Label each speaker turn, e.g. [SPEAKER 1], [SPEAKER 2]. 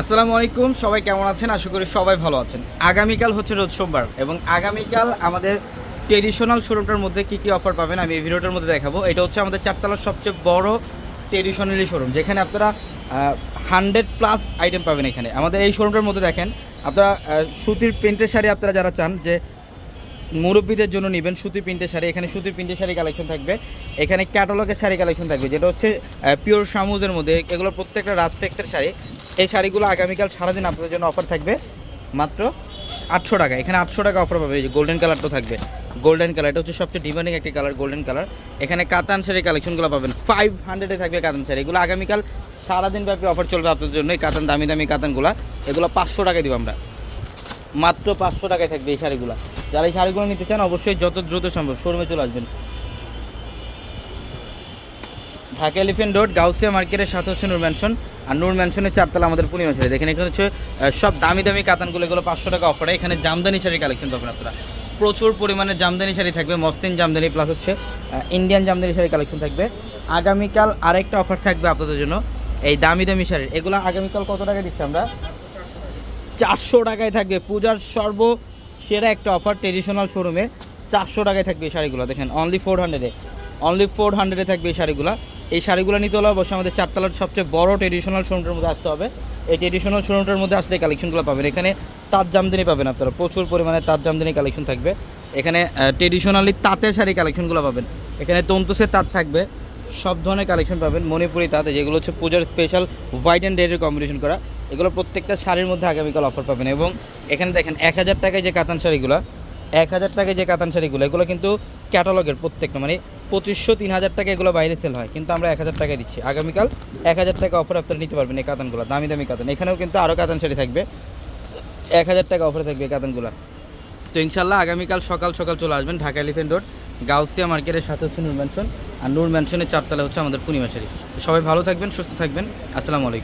[SPEAKER 1] আসসালামু আলাইকুম, সবাই কেমন আছেন? আশা করি সবাই ভালো আছেন। আগামীকাল হচ্ছে রোজ সোমবার এবং আগামীকাল আমাদের ট্রেডিশনাল শোরুমটার মধ্যে কি কি অফার পাবেন আমি এই ভিডিওটার মধ্যে দেখাবো। এটা হচ্ছে আমাদের চারতলার সবচেয়ে বড় ট্রেডিশনালি শোরুম যেখানে আপনারা হান্ড্রেড প্লাস আইটেম পাবেন এখানে। আমাদের এই শোরুমটার মধ্যে দেখেন, আপনারা সুতির প্রিন্টের শাড়ি আপনারা যারা চান, যে মুরব্বীদের জন্য নেবেন সুতির প্রিন্টের শাড়ি, এখানে সুতির প্রিন্টের শাড়ি কালেকশন থাকবে। এখানে ক্যাটালগের শাড়ি কালেকশন থাকবে, যেটা হচ্ছে পিওর সামুজের মধ্যে। এগুলো প্রত্যেকটা রাজটেক্সের শাড়ি। এই শাড়িগুলো আগামীকাল সারাদিন আপনাদের জন্য অফার থাকবে মাত্র আটশো টাকা। এখানে আটশো টাকা অফার পাবে, এই যে গোল্ডেন কালারটা থাকবে। গোল্ডেন কালার এটা হচ্ছে সবচেয়ে ডিমান্ডিং একটি কালার গোল্ডেন কালার এখানে কাতান শাড়ি কালেকশনগুলো পাবেন। ফাইভ হান্ড্রেডে থাকবে কাতান শাড়ি। এগুলো আগামীকাল সারাদিন ব্যাপী অফার চলবে আপনাদের জন্য। এই কাতান, দামি দামি কাতানগুলো এগুলো পাঁচশো টাকায় দিব আমরা। মাত্র পাঁচশো টাকায় থাকবে এই শাড়িগুলো। যারা এই শাড়িগুলো নিতে চান, অবশ্যই যত দ্রুত সম্ভব শোরুমে চলে আসবেন। ঢাকা এলিফেন্ট রোড, গাউসিয়া মার্কেটের সাথে হচ্ছে নূর ম্যানশন আর নূর ম্যানশনের চারতলা আমাদের পূর্ণিমা শাড়ি দেখেন, এখানে হচ্ছে সব দামি দামি কাতানগুলো, এগুলো পাঁচশো টাকা অফারে এখানে জামদানি শাড়ি কালেকশন পাবেন আপনারা। প্রচুর পরিমাণে জামদানি শাড়ি থাকবে, মস্তিন জামদানি প্লাস হচ্ছে ইন্ডিয়ান জামদানি শাড়ি কালেকশন থাকবে। আগামীকাল আরেকটা অফার থাকবে আপনাদের জন্য, এই দামি দামি শাড়ির। এগুলো আগামীকাল কত টাকা দিচ্ছি আমরা? চারশো টাকায় থাকবে। পূজার সর্ব সেরা একটা অফার ট্রেডিশনাল শোরুমে চারশো টাকায় থাকবে এই শাড়িগুলো। দেখেন অনলি ফোর হান্ড্রেডে অনলি ফোর হান্ড্রেডে থাকবে এই শাড়িগুলো। এই শাড়িগুলো নিতে হলে অবশ্যই আমাদের চারতলার সবচেয়ে বড় ট্রেডিশনাল শোরুমটার মধ্যে আসতে হবে। এই ট্রেডিশনাল শোরুমটার মধ্যে আসলে কালেকশনগুলো পাবেন। এখানে তাঁত জামদানি পাবেন আপনারা। প্রচুর পরিমাণে তাঁত জামদানি কালেকশন থাকবে। এখানে ট্রেডিশনালি তাঁতের শাড়ি কালেকশনগুলো পাবেন। এখানে তন্তুসের তাঁত থাকবে। সব ধরনের কালেকশন পাবেন। মণিপুরি তাঁতে যেগুলো হচ্ছে পূজার স্পেশাল হোয়াইট অ্যান্ড রেডের কম্বিনেশন করা। এগুলো প্রত্যেকটা শাড়ির মধ্যে আগামীকাল অফার পাবেন এবং এখানে দেখেন, এক হাজার টাকায় যে কাতান শাড়িগুলো, এক হাজার টাকায় যে কাতান শাড়িগুলো, এগুলো কিন্তু ক্যাটালগের প্রত্যেকটা মানে পঁচিশশো তিন হাজার টাকা এগুলো বাইরে সেল হয়। কিন্তু আমরা এক হাজার টাকায় দিচ্ছি। আগামীকাল এক হাজার টাকা অফার আপনারা নিতে পারবেন এই কাতানগুলো, দামি দামি কাতান। এখানেও কিন্তু আরও কাতান শাড়ি থাকবে। এক হাজার টাকা অফারে থাকবে এই কাতানগুলো। তো ইনশাল্লাহ আগামীকাল সকাল সকাল চলে আসবেন ঢাকা এলিফেন্ট রোড গাউসিয়া মার্কেটের সাথে হচ্ছে নূর ম্যানশন আর নূর ম্যানশনের চারতলা হচ্ছে আমাদের পূর্ণিমা শাড়ি। সবাই ভালো থাকবেন, সুস্থ থাকবেন। আসসালামু আলাইকুম।